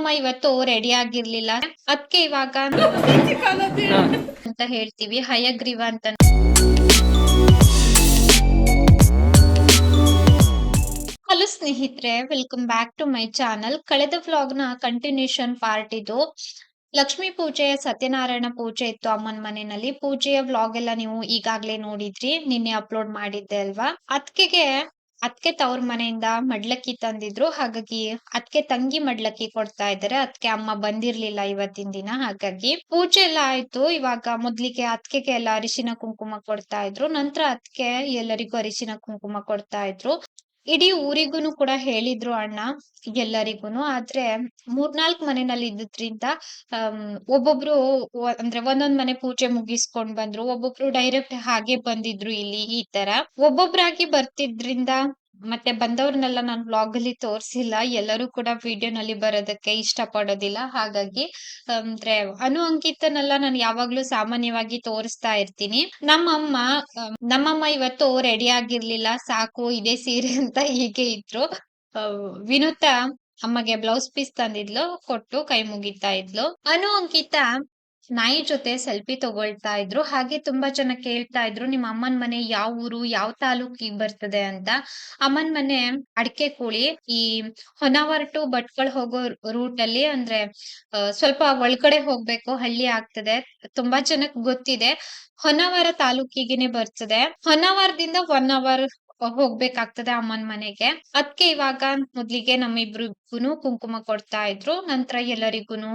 ಅಮ್ಮ ಇವತ್ತು ರೆಡಿ ಆಗಿರ್ಲಿಲ್ಲ. ಅದಕ್ಕೆ ಇವಾಗ ಅಂತ ಹೇಳ್ತೀವಿ ಹಯಗ್ರೀವ ಅಂತ. ಹಲೋ ಸ್ನೇಹಿತರೆ welcome back to my channel ಕಳೆದ ವ್ಲಾಗ್ನ ಕಂಟಿನ್ಯೂಷನ್ ಪಾರ್ಟ್ ಇದು. ಲಕ್ಷ್ಮೀ ಪೂಜೆ ಸತ್ಯನಾರಾಯಣ ಪೂಜೆ ಇತ್ತು ಅಮ್ಮನ ಮನೆಯಲ್ಲಿ. ಪೂಜೆಯ ವ್ಲಾಗ್ ಎಲ್ಲ ನೀವು ಈಗಾಗ್ಲೇ ನೋಡಿದ್ರಿ ನಿನ್ನೆ ಅಪ್ಲೋಡ್ ಮಾಡಿದ್ದೆ ಅಲ್ವಾ? ಅತ್ಕೆಗೆ ಅತ್ಕೆ ತವ್ರ ಮನೆಯಿಂದ ಮಡ್ಲಕ್ಕಿ ತಂದಿದ್ರು. ಹಾಗಾಗಿ ಅದ್ಕೆ ತಂಗಿ ಮಡ್ಲಕ್ಕಿ ಕೊಡ್ತಾ ಇದ್ದಾರೆ ಅದ್ಕೆ ಅಮ್ಮ ಬಂದಿರ್ಲಿಲ್ಲ ಇವತ್ತಿನ ದಿನ. ಹಾಗಾಗಿ ಪೂಜೆ ಎಲ್ಲ ಆಯ್ತು. ಇವಾಗ ಮೊದ್ಲಿಗೆ ಅತ್ಕೆಗೆ ಎಲ್ಲ ಅರಿಶಿನ ಕುಂಕುಮ ಕೊಡ್ತಾ ಇದ್ರು. ನಂತರ ಅತ್ಕೆ ಎಲ್ಲರಿಗೂ ಅರಿಶಿನ ಕುಂಕುಮ ಕೊಡ್ತಾ ಇದ್ರು. ಇಡೀ ಊರಿಗೂನು ಕೂಡ ಹೇಳಿದ್ರು ಅಣ್ಣ, ಎಲ್ಲರಿಗೂನು. ಆದ್ರೆ ಮೂರ್ನಾಲ್ಕ್ ಮನೆನಲ್ಲಿ ಇದ್ದಿದ್ರಿಂದ ಒಬ್ಬೊಬ್ರು ಅಂದ್ರೆ ಒಂದೊಂದ್ ಮನೆ ಪೂಜೆ ಮುಗಿಸ್ಕೊಂಡ್ ಬಂದ್ರು, ಒಬ್ಬೊಬ್ರು ಡೈರೆಕ್ಟ್ ಹಾಗೆ ಬಂದಿದ್ರು ಇಲ್ಲಿ ಈ ತರ. ಒಬ್ಬೊಬ್ರಾಗಿ ಬರ್ತಿದ್ರಿಂದ ಮತ್ತೆ ಬಂದವ್ರನ್ನೆಲ್ಲ ನಾನು ಬ್ಲಾಗ್ ಅಲ್ಲಿ ತೋರಿಸಿಲ್ಲ. ಎಲ್ಲರೂ ಕೂಡ ವಿಡಿಯೋನಲ್ಲಿ ಬರೋದಕ್ಕೆ ಇಷ್ಟ ಪಡೋದಿಲ್ಲ ಹಾಗಾಗಿ, ಅಂದ್ರೆ ಅನು ಅಂಕಿತನೆಲ್ಲ ನಾನು ಯಾವಾಗ್ಲೂ ಸಾಮಾನ್ಯವಾಗಿ ತೋರಿಸ್ತಾ ಇರ್ತೀನಿ. ನಮ್ಮಮ್ಮ ನಮ್ಮಮ್ಮ ಇವತ್ತು ರೆಡಿ ಆಗಿರ್ಲಿಲ್ಲ. ಸಾಕು, ಇದೇ ಸೀರೆ ಅಂತ ಹೀಗೆ ಇದ್ರು. ವಿನುತಾ ಅಮ್ಮಗೆ ಬ್ಲೌಸ್ ಪೀಸ್ ತಂದಿದ್ಲು, ಕೊಟ್ಟು ಕೈ ಮುಗಿತಾ ಇದ್ಲು. ಅನು ಅಂಕಿತ ನಾಯಿ ಜೊತೆ ಸೆಲ್ಫಿ ತಗೊಳ್ತಾ ಇದ್ರು, ಹಾಗೆ ತುಂಬಾ ಜನ ಕೇಳ್ತಾ ಇದ್ರು, ನಿಮ್ಮ ಅಮ್ಮನ್ ಮನೆ ಯಾವ ಊರು, ಯಾವ ತಾಲೂಕಿಗೆ ಬರ್ತದೆ? ಅಂತ. ಅಮ್ಮನ್ ಮನೆ ಅಡಿಕೆ ಕೂಳಿ, ಈ ಹೊನ್ನಾವರ ಟು ಹೋಗೋ ರೂಟ್ ಅಲ್ಲಿ ಅಂದ್ರೆ ಸ್ವಲ್ಪ ಒಳಗಡೆ ಹೋಗ್ಬೇಕು, ಹಳ್ಳಿ ಆಗ್ತದೆ. ತುಂಬಾ ಜನಕ್ಕೆ ಗೊತ್ತಿದೆ. ಹೊನ್ನಾವರ ತಾಲೂಕಿಗೆನೆ ಬರ್ತದೆ. ಹೊನ್ನಾವರದಿಂದ ಒನ್ ಅವರ್ ಹೋಗ್ಬೇಕಾಗ್ತದೆ ಅಮ್ಮನ್ ಮನೆಗೆ. ಅದಕ್ಕೆ ಇವಾಗ ಮೊದ್ಲಿಗೆ ನಮ್ಮಿಬ್ರಿಗುನು ಕುಂಕುಮ ಕೊಡ್ತಾ ಇದ್ರು. ನಂತರ ಎಲ್ಲರಿಗೂನು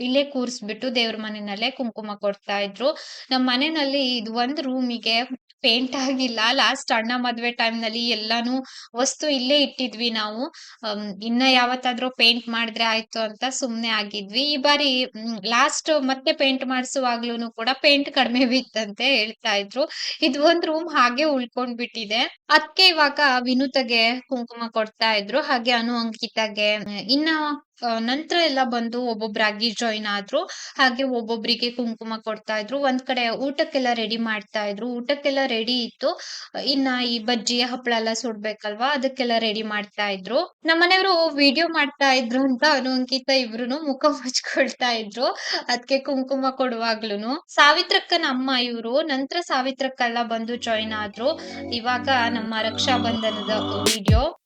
ಇಲ್ಲೇ ಕೂರ್ಸ್ಬಿಟ್ಟು ದೇವ್ರ ಮನೆಯಲ್ಲೇ ಕುಂಕುಮ ಕೊಡ್ತಾ ಇದ್ರು. ನಮ್ ಮನೆಯಲ್ಲಿ ಇದು ಒಂದ್ ರೂಮಿಗೆ ಪೇಂಟ್ ಆಗಿಲ್ಲ. ಲಾಸ್ಟ್ ಅಣ್ಣ ಮದ್ವೆ ಟೈಮ್ನಲ್ಲಿ ಎಲ್ಲಾನು ವಸ್ತು ಇಲ್ಲೇ ಇಟ್ಟಿದ್ವಿ ನಾವು. ಇನ್ನ ಯಾವತ್ತಾದ್ರೂ ಪೇಂಟ್ ಮಾಡಿದ್ರೆ ಆಯ್ತು ಅಂತ ಸುಮ್ನೆ ಆಗಿದ್ವಿ. ಈ ಬಾರಿ ಲಾಸ್ಟ್ ಮತ್ತೆ ಪೇಂಟ್ ಮಾಡಿಸುವಾಗ್ಲೂ ಕೂಡ ಪೇಂಟ್ ಕಡಿಮೆ ಬಿತ್ತಂತೆ ಹೇಳ್ತಾ ಇದ್ರು. ಇದು ಒಂದ್ ರೂಮ್ ಹಾಗೆ ಉಳ್ಕೊಂಡ್ ಬಿಟ್ಟಿದೆ ಅದಕ್ಕೆ ಇವಾಗ ವಿನುತಗೆ ಕುಂಕುಮ ಕೊಡ್ತಾ ಇದ್ರು. ಹಾಗೆ ಅನು ಅಂಕಿತಗೆ ಇನ್ನ ನಂತರ ಎಲ್ಲ ಬಂದು ಒಬ್ಬೊಬ್ರಾಗಿ ಜಾಯಿನ್ ಆದ್ರು. ಹಾಗೆ ಒಬ್ಬೊಬ್ರಿಗೆ ಕುಂಕುಮ ಕೊಡ್ತಾ ಇದ್ರು. ಒಂದ್ ಕಡೆ ಊಟಕ್ಕೆಲ್ಲ ರೆಡಿ ಮಾಡ್ತಾ ಇದ್ರು. ಊಟಕ್ಕೆಲ್ಲ ರೆಡಿ ಇತ್ತು. ಇನ್ನ ಈ ಬಜ್ಜಿ ಹಪ್ಪಳ ಎಲ್ಲ ಸುಡ್ಬೇಕಲ್ವಾ? ಅದಕ್ಕೆಲ್ಲ ರೆಡಿ ಮಾಡ್ತಾ ಇದ್ರು. ನಮ್ಮನೆಯವರು ವಿಡಿಯೋ ಮಾಡ್ತಾ ಇದ್ರು ಅಂತ ಅನು ಅಂಕಿತ ಇಬ್ರುನು ಮುಖ ಮುಚ್ಕೊಳ್ತಾ ಇದ್ರು. ಅದಕ್ಕೆ ಕುಂಕುಮ ಕೊಡುವಾಗ್ಲೂನು. ಸಾವಿತ್ರಕ್ಕನ ಅಮ್ಮ ಇವ್ರು. ನಂತರ ಸಾವಿತ್ರಕ್ಕೆಲ್ಲ ಬಂದು ಜಾಯಿನ್ ಆದ್ರು. ಇವಾಗ ನಮ್ಮ ರಕ್ಷಾ ಬಂಧನದ ವಿಡಿಯೋ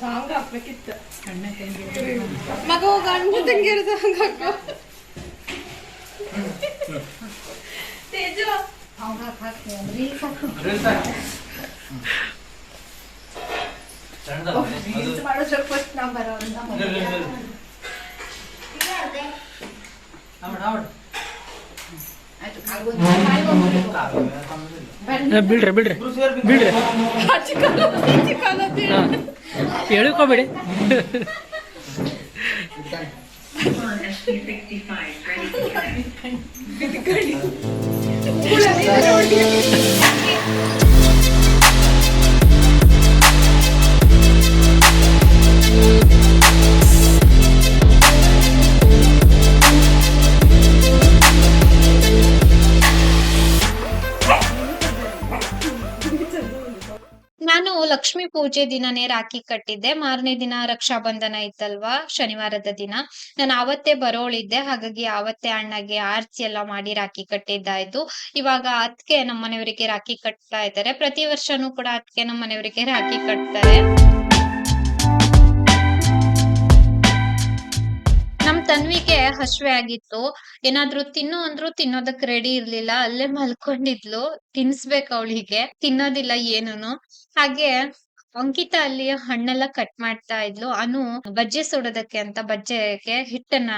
ಸಾಂಗ್ ಹಾಕ್ಬೇಕಿತ್ತು ಮಗ ಗಂಡ ತಂಗಿರ ಸಾಂಗ್ ಹಾಕೋ ತೇಜು ಸಣ್ಣದ ಅದು ಮಾಡೋ ಬಿಡ್ರಿ ಬಿಡ್ರಿ. ಬಿಡ್ರಿ. ಹೇಳ್ಕೋಬೇಡಿ ಲಕ್ಷ್ಮೀ ಪೂಜೆ ದಿನನೇ ರಾಖಿ ಕಟ್ಟಿದ್ದೆ. ಮಾರನೇ ದಿನ ರಕ್ಷಾ ಬಂಧನ ಇತ್ತಲ್ವಾ? ಶನಿವಾರದ ದಿನ. ನಾನು ಆವತ್ತೇ ಬರೋಳಿದ್ದೆ. ಹಾಗಾಗಿ ಆವತ್ತೇ ಅಣ್ಣಗೆ ಆರ್ತಿ ಎಲ್ಲ ಮಾಡಿ ರಾಖಿ ಕಟ್ಟಿದ್ದಾಯ್ತು. ಇವಾಗ ಅದಕ್ಕೆ ನಮ್ಮ ಮನೆಯವರಿಗೆ ರಾಖಿ ಕಟ್ತಾ ಇದ್ದಾರೆ. ಪ್ರತಿ ವರ್ಷನೂ ಕೂಡ ಅದಕ್ಕೆ ನಮ್ಮ ಮನೆಯವರಿಗೆ ರಾಖಿ ಕಟ್ತಾರೆ. ತನ್ವಿಗೆ ಹಶ್ವೆ ಆಗಿತ್ತು. ಏನಾದ್ರು ತಿನ್ನು ಅಂದ್ರು ತಿನ್ನೋದಕ್ ರೆಡಿ ಇರ್ಲಿಲ್ಲ. ಅಲ್ಲೇ ಮಲ್ಕೊಂಡಿದ್ಲು. ತಿನ್ಸ್ಬೇಕು ಅವಳಿಗೆ. ತಿನ್ನೋದಿಲ್ಲ ಏನೂನು. ಹಾಗೆ ಅಂಕಿತಾ ಅಲ್ಲಿ ಹಣ್ಣೆಲ್ಲ ಕಟ್ ಮಾಡ್ತಾ ಇದ್ಲು. ಅನು ಬಜ್ಜೆ ಸುಡೋದಕ್ಕೆ ಅಂತ ಬಜ್ಜೆಗೆ ಹಿಟ್ಟನ್ನ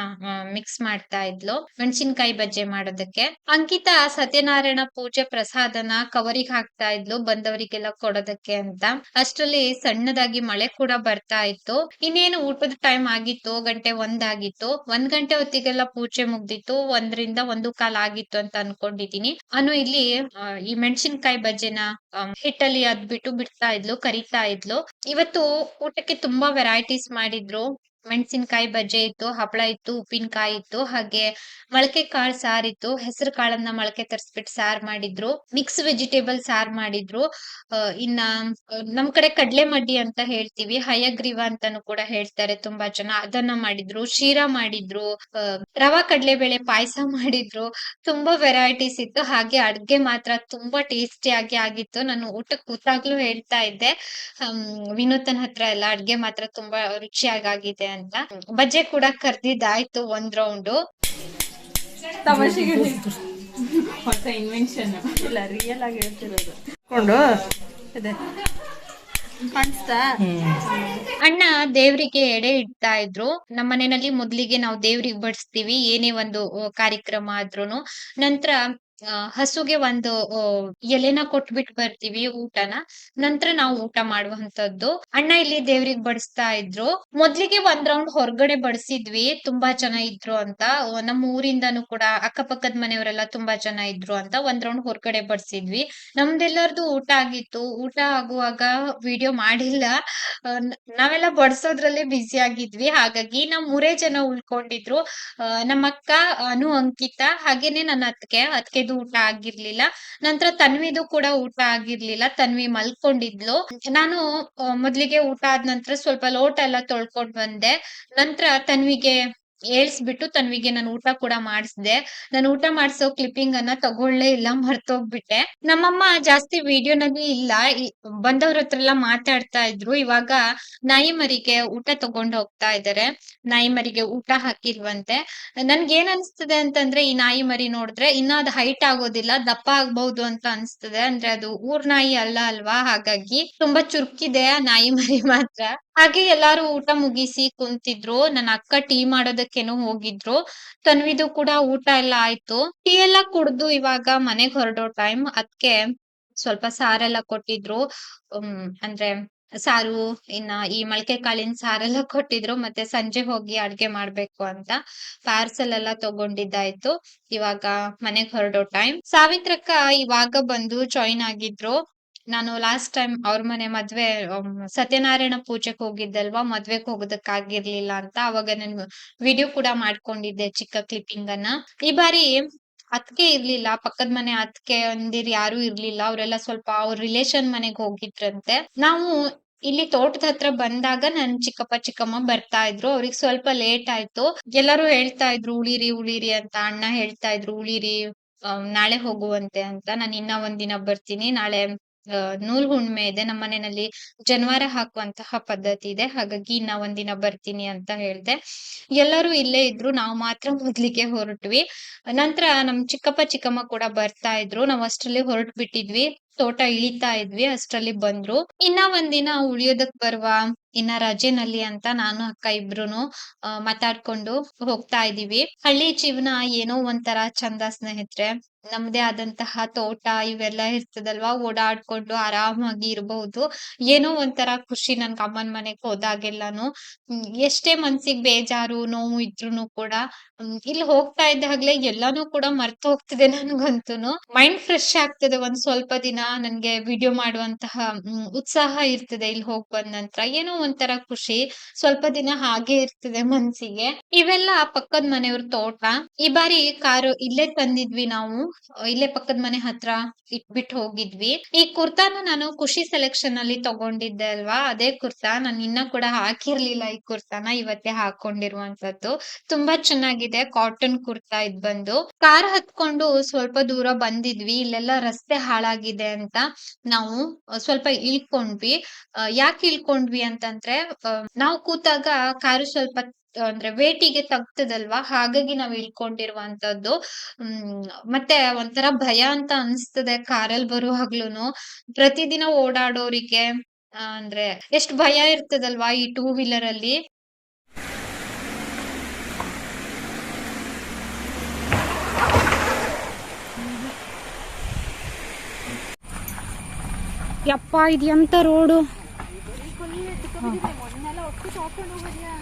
ಮಿಕ್ಸ್ ಮಾಡ್ತಾ ಇದ್ಲು. ಮೆಣಸಿನ್ಕಾಯಿ ಬಜ್ಜೆ ಮಾಡೋದಕ್ಕೆ. ಅಂಕಿತಾ ಸತ್ಯನಾರಾಯಣ ಪೂಜೆ ಪ್ರಸಾದನ ಕವರಿಗೆ ಹಾಕ್ತಾ ಇದ್ಲು, ಬಂದವರಿಗೆಲ್ಲ ಕೊಡೋದಕ್ಕೆ ಅಂತ. ಅಷ್ಟ್ರಲ್ಲಿ ಸಣ್ಣದಾಗಿ ಮಳೆ ಕೂಡ ಬರ್ತಾ ಇತ್ತು. ಇನ್ನೇನು ಊಟದ ಟೈಮ್ ಆಗಿತ್ತು, ಗಂಟೆ ಒಂದಾಗಿತ್ತು ಒಂದ್ ಗಂಟೆ ಹೊತ್ತಿಗೆಲ್ಲ ಪೂಜೆ ಮುಗ್ದಿತ್ತು. ಒಂದ್ರಿಂದ ಒಂದು ಕಾಲ ಆಗಿತ್ತು ಅಂತ ಅನ್ಕೊಂಡಿದೀನಿ ಅನು ಇಲ್ಲಿ ಈ ಮೆಣಸಿನ್ಕಾಯಿ ಬಜ್ಜೆನ ಹಿಟ್ಟಲ್ಲಿ ಅದ್ಬಿಟ್ಟು ಬಿಡ್ತಾ ಇದ್ಲು ಕರಿತಾ ಇದ್ಲು. ಇವತ್ತು ಊಟಕ್ಕೆ ತುಂಬಾ ವೆರೈಟೀಸ್ ಮಾಡಿದ್ರು. ಮೆಣಸಿನಕಾಯಿ ಬಜ್ಜೆ ಇತ್ತು, ಹಪ್ಪಳ ಇತ್ತು, ಉಪ್ಪಿನಕಾಯಿ ಇತ್ತು, ಹಾಗೆ ಮೊಳಕೆ ಕಾಳು ಇತ್ತು. ಹೆಸರು ಕಾಳನ್ನ ಮೊಳಕೆ ತರಿಸ್ಬಿಟ್ಟು ಸಾರ್ ಮಾಡಿದ್ರು. ಮಿಕ್ಸ್ ವೆಜಿಟೇಬಲ್ ಸಾರ್ ಮಾಡಿದ್ರು. ಇನ್ನ ನಮ್ ಕಡೆ ಕಡ್ಲೆ ಮಡ್ಡಿ ಅಂತ ಹೇಳ್ತೀವಿ. ಹಯಗ್ರೀವ ಅಂತಾನು ಕೂಡ ಹೇಳ್ತಾರೆ ತುಂಬಾ ಜನ. ಅದನ್ನ ಮಾಡಿದ್ರು. ಶೀರಾ ಮಾಡಿದ್ರು. ರವಾ ಕಡ್ಲೆಬೇಳೆ ಪಾಯಸ ಮಾಡಿದ್ರು. ತುಂಬಾ ವೆರೈಟೀಸ್ ಇತ್ತು. ಹಾಗೆ ಅಡ್ಗೆ ಮಾತ್ರ ತುಂಬಾ ಟೇಸ್ಟಿ ಆಗಿ ಆಗಿತ್ತು. ನಾನು ಊಟಕ್ಕೆ ಕೂತಾಗ್ಲೂ ಹೇಳ್ತಾ ಇದ್ದೆ. ವಿನೂತನ್ ಹತ್ರ ಎಲ್ಲ ಅಡ್ಗೆ ಮಾತ್ರ ತುಂಬಾ ರುಚಿಯಾಗಿ ಆಗಿದೆ ಅಂತ. ಬಜ್ಜೆ ಕೂಡ ಕರ್ದಿದ್ದಾಯ್ತು ಒಂದ್ ರೌಂಡು ಹೊಸ ಇನ್ವೆನ್ಷನ್ ಇಲ್ಲ ರಿಯಲ್ ಆಗಿ ಹೇಳ್ತಿರೋದು. ಕೊಂಡು ಇದೆ. ಕಾಣಿಸ್ತಾ? ಅಣ್ಣ ದೇವ್ರಿಗೆ ಎಡೆ ಇಡ್ತಾ ಇದ್ರು. ನಮ್ಮ ಮನೆಯಲ್ಲಿ ಮೊದ್ಲಿಗೆ ನಾವು ದೇವ್ರಿಗೆ ಬಡಿಸ್ತೀವಿ. ಏನೇ ಒಂದು ಕಾರ್ಯಕ್ರಮ ಆದ್ರೂನು. ನಂತರ ಆ, ಹಸುಗೆ ಒಂದು ಎಲೆನ ಕೊಟ್ಬಿಟ್ಟು ಬರ್ತೀವಿ ಊಟನ. ನಂತರ ನಾವು ಊಟ ಮಾಡುವಂತದ್ದು ಅಣ್ಣ ಇಲ್ಲಿ ದೇವ್ರಿಗೆ ಬಡಿಸ್ತಾ ಇದ್ರು. ಮೊದ್ಲಿಗೆ ಒಂದ್ ರೌಂಡ್ ಹೊರಗಡೆ ಬಡಿಸಿದ್ವಿ. ತುಂಬಾ ಜನ ಇದ್ರು ಅಂತ. ನಮ್ಮ ಊರಿಂದಾನು ಕೂಡ ಅಕ್ಕಪಕ್ಕದ ಮನೆಯವರೆಲ್ಲ ತುಂಬಾ ಜನ ಇದ್ರು ಅಂತ ಒಂದ್ ರೌಂಡ್ ಹೊರಗಡೆ ಬಡಿಸಿದ್ವಿ. ನಮ್ದೆಲ್ಲರದು ಊಟ ಆಗಿತ್ತು. ಊಟ ಆಗುವಾಗ ವಿಡಿಯೋ ಮಾಡಿಲ್ಲ. ನಾವೆಲ್ಲ ಬಡ್ಸೋದ್ರಲ್ಲೇ ಬ್ಯುಸಿ ಆಗಿದ್ವಿ. ಹಾಗಾಗಿ ನಾವ್ ಮೂರೇ ಜನ ಉಳ್ಕೊಂಡಿದ್ರು. ನಮ್ಮಕ್ಕ ನಮ್ಮ ಅನು ಅಂಕಿತಾ ಹಾಗೇನೆ ನನ್ನ ಅತ್ತಿಗೆ ಊಟ ಆಗಿರ್ಲಿಲ್ಲ. ನಂತರ ತನ್ವಿದು ಕೂಡ ಊಟ ಆಗಿರ್ಲಿಲ್ಲ. ತನ್ವಿ ಮಲ್ಕೊಂಡಿದ್ಲು. ನಾನು ಮೊದ್ಲಿಗೆ ಊಟ ಆದ ನಂತರ ಸ್ವಲ್ಪ ಲೋಟ ಎಲ್ಲ ತೊಳ್ಕೊಂಡ್ ಬಂದೆ. ನಂತರ ತನ್ವಿಗೆ ಏಳ್ಸ್ಬಿಟ್ಟು ತನ್ವಿಗೆ ನಾನು ಊಟ ಕೂಡ ಮಾಡಿಸ್ದೆ. ನಾನು ಊಟ ಮಾಡಿಸೋ ಕ್ಲಿಪ್ಪಿಂಗ್ ಅನ್ನ ತಗೊಳ್ಳೇ ಇಲ್ಲ ಮರ್ತೋಗ್ಬಿಟ್ಟೆ. ನಮ್ಮಮ್ಮ ಜಾಸ್ತಿ ವಿಡಿಯೋನಲ್ಲಿ ಇಲ್ಲ. ಬಂದವ್ರ ಹತ್ರ ಎಲ್ಲ ಮಾತಾಡ್ತಾ ಇದ್ರು. ಇವಾಗ ನಾಯಿ ಮರಿಗೆ ಊಟ ತಗೊಂಡ್ ಹೋಗ್ತಾ ಇದಾರೆ. ನಾಯಿ ಮರಿಗೆ ಊಟ ಹಾಕಿಲ್ವಂತೆ ನನ್ಗೆ ಏನ್ ಅನ್ಸ್ತದೆ ಅಂತಂದ್ರೆ, ಈ ನಾಯಿ ಮರಿ ನೋಡಿದ್ರೆ ಇನ್ನ ಅದು ಹೈಟ್ ಆಗೋದಿಲ್ಲ, ದಪ್ಪ ಆಗ್ಬಹುದು ಅಂತ ಅನ್ಸ್ತದೆ. ಅಂದ್ರೆ ಅದು ಊರ್ ನಾಯಿ ಅಲ್ಲ ಅಲ್ವಾ? ಹಾಗಾಗಿ ತುಂಬಾ ಚುರುಕಿದೆ ಆ ನಾಯಿ ಮರಿ ಮಾತ್ರ. ಹಾಗೆ ಎಲ್ಲಾರು ಊಟ ಮುಗಿಸಿ ಕುಂತಿದ್ರು. ನನ್ನ ಅಕ್ಕ ಟೀ ಮಾಡೋದಕ್ಕೇನೋ ಹೋಗಿದ್ರು. ತನ್ವಿದು ಕೂಡ ಊಟ ಎಲ್ಲ ಆಯ್ತು. ಟೀ ಎಲ್ಲ ಕುಡ್ದು ಇವಾಗ ಮನೆಗ್ ಹೊರಡೋ ಟೈಮ್ ಅದ್ಕೆ ಸ್ವಲ್ಪ ಸಾರೆಲ್ಲ ಕೊಟ್ಟಿದ್ರು. ಹ್ಮ್, ಅಂದ್ರೆ ಸಾರು, ಇನ್ನ ಈ ಮೊಳಕೆ ಕಾಳಿನ ಸಾರೆಲ್ಲ ಕೊಟ್ಟಿದ್ರು. ಮತ್ತೆ ಸಂಜೆ ಹೋಗಿ ಅಡ್ಗೆ ಮಾಡ್ಬೇಕು ಅಂತ ಪಾರ್ಸೆಲ್ ಎಲ್ಲ ತಗೊಂಡಿದ್ದಾಯ್ತು. ಇವಾಗ ಮನೆಗ್ ಹೊರಡೋ ಟೈಮ್ ಸಾವಿತ್ರಕ್ಕ ಇವಾಗ ಬಂದು ಜಾಯಿನ್ ಆಗಿದ್ರು. ನಾನು ಲಾಸ್ಟ್ ಟೈಮ್ ಅವ್ರ ಮನೆ ಮದ್ವೆ ಸತ್ಯನಾರಾಯಣ ಪೂಜೆಗೆ ಹೋಗಿದ್ದಲ್ವಾ? ಮದ್ವೆಗ್ ಹೋಗೋದಕ್ಕಾಗಿರ್ಲಿಲ್ಲ ಅಂತ ಅವಾಗ ನಾನು ವಿಡಿಯೋ ಕೂಡ ಮಾಡ್ಕೊಂಡಿದ್ದೆ ಚಿಕ್ಕ ಕ್ಲಿಪ್ಪಿಂಗ್ ಅನ್ನ. ಈ ಬಾರಿ ಅತ್ಕೆ ಇರ್ಲಿಲ್ಲ, ಪಕ್ಕದ ಮನೆ ಅತ್ಕೆ ಅಂದಿರ್ ಯಾರು ಇರ್ಲಿಲ್ಲ, ಅವರೆಲ್ಲ ಸ್ವಲ್ಪ ಅವ್ರ ರಿಲೇಶನ್ ಮನೆಗ್ ಹೋಗಿದ್ರಂತೆ. ನಾವು ಇಲ್ಲಿ ತೋಟದ ಹತ್ರ ಬಂದಾಗ ನನ್ ಚಿಕ್ಕಪ್ಪ, ಚಿಕ್ಕಮ್ಮ ಬರ್ತಾ ಇದ್ರು. ಅವ್ರಿಗೆ ಸ್ವಲ್ಪ ಲೇಟ್ ಆಯ್ತು. ಎಲ್ಲರೂ ಹೇಳ್ತಾ ಇದ್ರು, ಉಳಿರಿ ಉಳಿರಿ ಅಂತ ಅಣ್ಣ ಹೇಳ್ತಾ ಇದ್ರು. ಉಳಿರಿ ನಾಳೆ ಹೋಗುವಂತೆ ಅಂತ. ನಾನು ಇನ್ನ ಒಂದಿನ ಬರ್ತೀನಿ. ನಾಳೆ ನೂಲ್ ಹುಣ್ಮೆ ಇದೆ. ನಮ್ಮ ಮನೆಯಲ್ಲಿ ಜನವಾರ ಹಾಕುವಂತಹ ಪದ್ಧತಿ ಇದೆ. ಹಾಗಾಗಿ ಇನ್ನ ಒಂದಿನ ಬರ್ತೀನಿ ಅಂತ ಹೇಳ್ದೆ. ಎಲ್ಲರೂ ಇಲ್ಲೇ ಇದ್ರು. ನಾವು ಮಾತ್ರ ಮೊದ್ಲಿಗೆ ಹೊರಟ್ವಿ. ನಂತರ ನಮ್ ಚಿಕ್ಕಪ್ಪ, ಚಿಕ್ಕಮ್ಮ ಕೂಡ ಬರ್ತಾ ಇದ್ರು. ನಾವ್ ಅಷ್ಟ್ರಲ್ಲಿ ಹೊರಟ್ ಬಿಟ್ಟಿದ್ವಿ ತೋಟ ಇಳಿತಾ ಇದ್ವಿ. ಅಷ್ಟ್ರಲ್ಲಿ ಬಂದ್ರು. ಇನ್ನ ಒಂದಿನ ಉಳಿಯೋದಕ್ ಬರುವ ಇನ್ನ ರಜೆನಲ್ಲಿ ಅಂತ ನಾನು ಅಕ್ಕ ಇಬ್ರುನು ಮಾತಾಡ್ಕೊಂಡು ಹೋಗ್ತಾ ಇದೀವಿ ಹಳ್ಳಿ ಜೀವನ ಏನೋ ಒಂಥರ ಚಂದ ಸ್ನೇಹಿತರೆ. ನಮ್ದೇ ಆದಂತಹ ತೋಟ ಇವೆಲ್ಲ ಇರ್ತದಲ್ವಾ? ಓಡಾಡ್ಕೊಂಡು ಆರಾಮಾಗಿ ಇರಬಹುದು ಏನೋ ಒಂಥರ ಖುಷಿ ನನ್ಗೆ ಅಮ್ಮನ ಮನೆಗೆ ಹೋದಾಗೆಲ್ಲಾನು. ಎಷ್ಟೇ ಮನ್ಸಿಗೆ ಬೇಜಾರು, ನೋವು ಇದ್ರೂನು ಕೂಡ ಇಲ್ಲಿ ಹೋಗ್ತಾ ಇದ್ದಾಗ್ಲೇ ಎಲ್ಲಾನು ಕೂಡ ಮರ್ತು ಹೋಗ್ತಿದೆ ನನ್ಗಂತೂ ಮೈಂಡ್ ಫ್ರೆಶ್ ಆಗ್ತದೆ ಒಂದ್ ಸ್ವಲ್ಪ ದಿನ ನನ್ಗೆ ವಿಡಿಯೋ ಮಾಡುವಂತಹ ಉತ್ಸಾಹ ಇರ್ತದೆ ಇಲ್ಲಿ ಹೋಗ್ ಬಂದ ನಂತರ. ಏನೋ ಒಂಥರ ಖುಷಿ. ಸ್ವಲ್ಪ ದಿನ ಹಾಗೆ ಇರ್ತದೆ ಮನ್ಸಿಗೆ. ಇವೆಲ್ಲ ಪಕ್ಕದ ಮನೆಯವ್ರ ತೋಟ. ಈ ಬಾರಿ ಕಾರು ಇಲ್ಲೇ ತಂದಿದ್ವಿ ನಾವು. ಇಲ್ಲೇ ಪಕ್ಕದ ಮನೆ ಹತ್ರ ಇಟ್ಬಿಟ್ಟು ಹೋಗಿದ್ವಿ. ಈ ಕುರ್ತಾನ ನಾನು ಖುಷಿ ಸೆಲೆಕ್ಷನ್ ಅಲ್ಲಿ ತಗೊಂಡಿದ್ದೆ ಅಲ್ವಾ? ಅದೇ ಕುರ್ತಾ. ನಾನು ಇನ್ನ ಕೂಡ ಹಾಕಿರ್ಲಿಲ್ಲ ಈ ಕುರ್ತಾನ. ಇವತ್ತೇ ಹಾಕೊಂಡಿರುವಂತದ್ದು. ತುಂಬಾ ಚೆನ್ನಾಗಿದೆ ಕಾಟನ್ ಕುರ್ತಾ ಇದ್ ಬಂದು. ಕಾರ್ ಹತ್ಕೊಂಡು ಸ್ವಲ್ಪ ದೂರ ಬಂದಿದ್ವಿ. ಇಲ್ಲೆಲ್ಲ ರಸ್ತೆ ಹಾಳಾಗಿದೆ ಅಂತ ನಾವು ಸ್ವಲ್ಪ ಇಳ್ಕೊಂಡ್ವಿ. ಯಾಕೆ ಇಳ್ಕೊಂಡ್ವಿ ಅಂತಂದ್ರೆ ಅಹ್, ನಾವು ಕೂತಾಗ ಕಾರು ಸ್ವಲ್ಪ ಅಂದ್ರೆ ವೇಟಿಗೆ ತಗ್ತದಲ್ವಾ? ಹಾಗಾಗಿ ನಾವ್ ಇಳ್ಕೊಂಡಿರುವಂತದ್ದು. ಹ್ಮ್ ಮತ್ತೆ ಒಂಥರ ಭಯ ಅಂತ ಅನ್ಸ್ತದೆ ಕಾರಲ್ಲಿ ಬರುವಾಗ್ಲೂನು. ಪ್ರತಿದಿನ ಓಡಾಡೋರಿಗೆ ಅಂದ್ರೆ ಎಷ್ಟು ಭಯ ಇರ್ತದಲ್ವಾ ಈ ಟೂ ವೀಲರ್ ಅಲ್ಲಿ? ಯಪ್ಪ ಇದು ಎಂತ ರೋಡು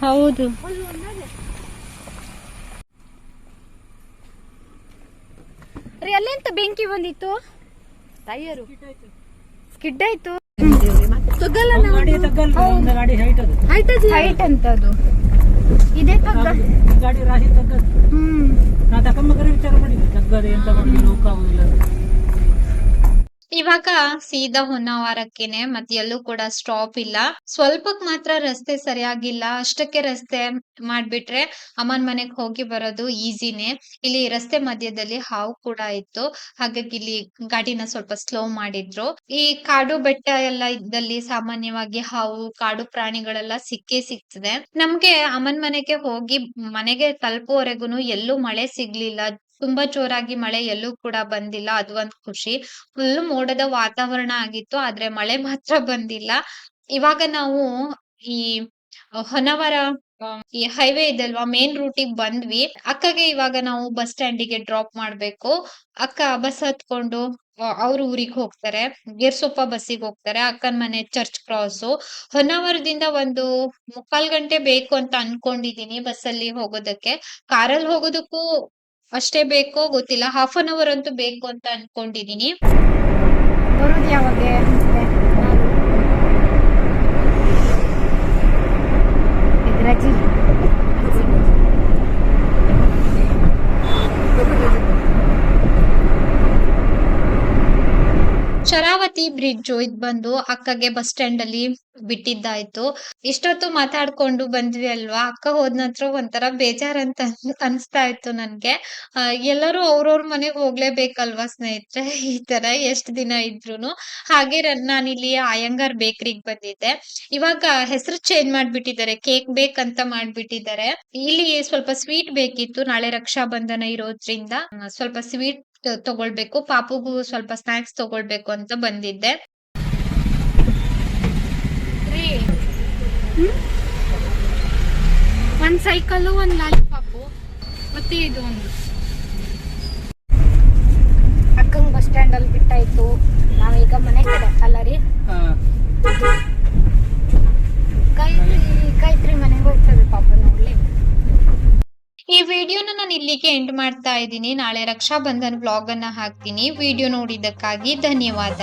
ಹೌದು. ರೀ ಅಲ್ಲೆಂತ ಬೆಂಕಿ ಬಂದಿತ್ತು? ಟೈಯರು. ಸ್ಕಿಡ್ ಆಯ್ತು. ಹೈಟ್ ಅದು. ಹೈಟ್ ಅಂತ ಅದು ಇದೇ ತಗ್ಗ ಗಾಡಿ ರಾಶಿ ತಗ್ಗದು. ಹ್ಮ್. ನಾ ತಕೊಂಬೇಕಾದ್ರೆ ವಿಚಾರ ಮಾಡಿದ್ವಿ ತಗ್ಗದೆ ಎಂತ ಮಾಡಿ ಲೋಕ ಆಗುದಿಲ್ಲ. ಇವಾಗ ಸೀದಾ ಹೊನ್ನಾವರಕ್ಕೇನೆ ಮತ್ತೆ ಎಲ್ಲೂ ಕೂಡ ಸ್ಟಾಪ್ ಇಲ್ಲ. ಸ್ವಲ್ಪಕ್ ಮಾತ್ರ ರಸ್ತೆ ಸರಿಯಾಗಿಲ್ಲ. ಅಷ್ಟಕ್ಕೆ ರಸ್ತೆ ಮಾಡ್ಬಿಟ್ರೆ ಅಮ್ಮನ್ ಮನೆಗ್ ಹೋಗಿ ಬರೋದು ಈಸಿನೇ. ಇಲ್ಲಿ ರಸ್ತೆ ಮಧ್ಯದಲ್ಲಿ ಹಾವು ಕೂಡ ಇತ್ತು. ಹಾಗಾಗಿ ಇಲ್ಲಿ ಗಾಡಿನ ಸ್ವಲ್ಪ ಸ್ಲೋ ಮಾಡಿದ್ರು. ಈ ಕಾಡು ಬೆಟ್ಟ ಎಲ್ಲ ಇದ್ದಲ್ಲಿ ಸಾಮಾನ್ಯವಾಗಿ ಹಾವು, ಕಾಡು ಪ್ರಾಣಿಗಳೆಲ್ಲ ಸಿಕ್ಕೇ ಸಿಗ್ತದೆ. ನಮ್ಗೆ ಅಮ್ಮನ್ ಮನೆಗೆ ಹೋಗಿ ಮನೆಗೆ ತಲುಪುವವರೆಗೂ ಎಲ್ಲೂ ಮಳೆ ಸಿಗ್ಲಿಲ್ಲ. ತುಂಬಾ ಜೋರಾಗಿ ಮಳೆ ಎಲ್ಲೂ ಕೂಡ ಬಂದಿಲ್ಲ, ಅದು ಒಂದ್ ಖುಷಿ. ಫುಲ್ ಮೋಡದ ವಾತಾವರಣ ಆಗಿತ್ತು, ಆದ್ರೆ ಮಳೆ ಮಾತ್ರ ಬಂದಿಲ್ಲ. ಇವಾಗ ನಾವು ಈ ಹೊನ್ನವರ ಈ ಹೈವೇ ಇದಲ್ವಾ ಮೇನ್ ರೂಟಿಗೆ ಬಂದ್ವಿ. ಅಕ್ಕಗೆ ಇವಾಗ ನಾವು ಬಸ್ ಸ್ಟ್ಯಾಂಡಿಗೆ ಡ್ರಾಪ್ ಮಾಡ್ಬೇಕು. ಅಕ್ಕ ಬಸ್ ಹತ್ಕೊಂಡು ಅವ್ರ ಊರಿಗೆ ಹೋಗ್ತಾರೆ. ಗಿರ್ಸೊಪ್ಪ ಬಸ್ಸಿಗೆ ಹೋಗ್ತಾರೆ, ಅಕ್ಕನ ಮನೆ ಚರ್ಚ್ ಕ್ರಾಸು ಹೊನ್ನಾವರದಿಂದ ಒಂದು ಮುಕ್ಕಾಲ್ ಗಂಟೆ ಬೇಕು ಅಂತ ಅನ್ಕೊಂಡಿದೀನಿ ಬಸ್ಸಲ್ಲಿ ಹೋಗೋದಕ್ಕೆ. ಕಾರಲ್ಲಿ ಹೋಗೋದಕ್ಕೂ ಅಷ್ಟೇ ಬೇಕೋ ಗೊತ್ತಿಲ್ಲ. ಹಾಫ್ ಅನ್ ಅವರ್ ಅಂತೂ ಬೇಕು ಅಂತ ಅನ್ಕೊಂಡಿದೀನಿ. ಇದ್ ಬಂದು ಅಕ್ಕಗೆ ಬಸ್ ಸ್ಟ್ಯಾಂಡ್ ಅಲ್ಲಿ ಬಿಟ್ಟಿದ್ದಾಯ್ತು. ಇಷ್ಟೊತ್ತು ಮಾತಾಡ್ಕೊಂಡು ಬಂದ್ವಿ ಅಲ್ವಾ? ಅಕ್ಕ ಹೋದ್ ನಂತರ ಒಂಥರ ಬೇಜಾರ್ ಅಂತ ಅನ್- ಅನ್ಸ್ತಾ ಇತ್ತು ನನ್ಗೆ ಎಲ್ಲರೂ ಅವ್ರವ್ರ ಮನೆಗ್ ಹೋಗ್ಲೇಬೇಕಲ್ವಾ ಸ್ನೇಹಿತರೆ? ಈ ತರ ಎಷ್ಟ್ ದಿನ ಇದ್ರು ಹಾಗೆ ನಾನ್ ಇಲ್ಲಿ ಅಯ್ಯಂಗಾರ್ ಬೇಕರಿಗ್ ಬಂದಿದ್ದೆ. ಇವಾಗ ಹೆಸರು ಚೇಂಜ್ ಮಾಡ್ಬಿಟ್ಟಿದ್ದಾರೆ, ಕೇಕ್ ಬೇಕಂತ ಮಾಡ್ಬಿಟ್ಟಿದ್ದಾರೆ. ಇಲ್ಲಿ ಸ್ವಲ್ಪ ಸ್ವೀಟ್ ಬೇಕಿತ್ತು, ನಾಳೆ ರಕ್ಷಾ ಬಂಧನ ಇರೋದ್ರಿಂದ. ಸ್ವಲ್ಪ ಸ್ವೀಟ್ ತಗೊಳ್ಬೇಕು, ಪಾಪುಗೂ ಸ್ವಲ್ಪ ಸ್ನಾಕ್ಸ್ ತಗೊಳ್ಬೇಕು ಅಂತ ಬಂದಿದ್ದೆ. ಒಂದ್ ಸೈಕಲ್ ಒಂದ್ ಲಾಲಿಪಾಪು ಮತ್ತೆ ಇದು ಒಂದು. ಅಕ್ಕಂಗ್ ಬಸ್ ಸ್ಟ್ಯಾಂಡ್ ಅಲ್ಲಿ ಬಿಟ್ಟಾಯ್ತು. ನಾವೀಗ ಮನೆ ಕಡೆ ಅಲ್ಲ ರೀ. ಹಾ. ಕೈತ್ರಿ ಕೈತ್ರಿ ಮನೆಗೆ ಹೋಗ್ತದೆ ಪಾಪ ನೋಡ್ಲಿ. ಈ ವಿಡಿಯೋನ ನಾನು ಇಲ್ಲಿಗೆ ಎಂಡ್ ಮಾಡ್ತಾ ಇದ್ದೀನಿ. ನಾಳೆ ರಕ್ಷಾ ಬಂಧನ್ ಬ್ಲಾಗ್ ಅನ್ನ ಹಾಕ್ತೀನಿ. ವಿಡಿಯೋ ನೋಡಿದ್ದಕ್ಕಾಗಿ ಧನ್ಯವಾದ.